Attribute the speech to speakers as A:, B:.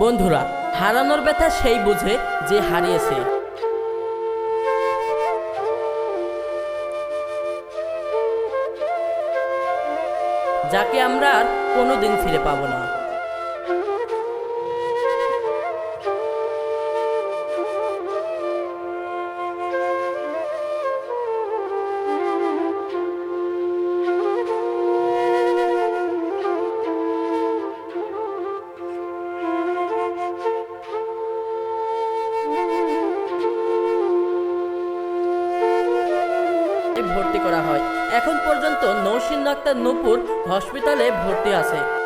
A: বন্ধুরা হারানোর ব্যথা সেই বুঝে যে হারিয়েছে। যাকে আমরা আর কোনোদিন ফিরে পাবো না। ভর্তি করা হয়। এখন পর্যন্ত নৌসিন নূপুর হসপিটালে ভর্তি আছে।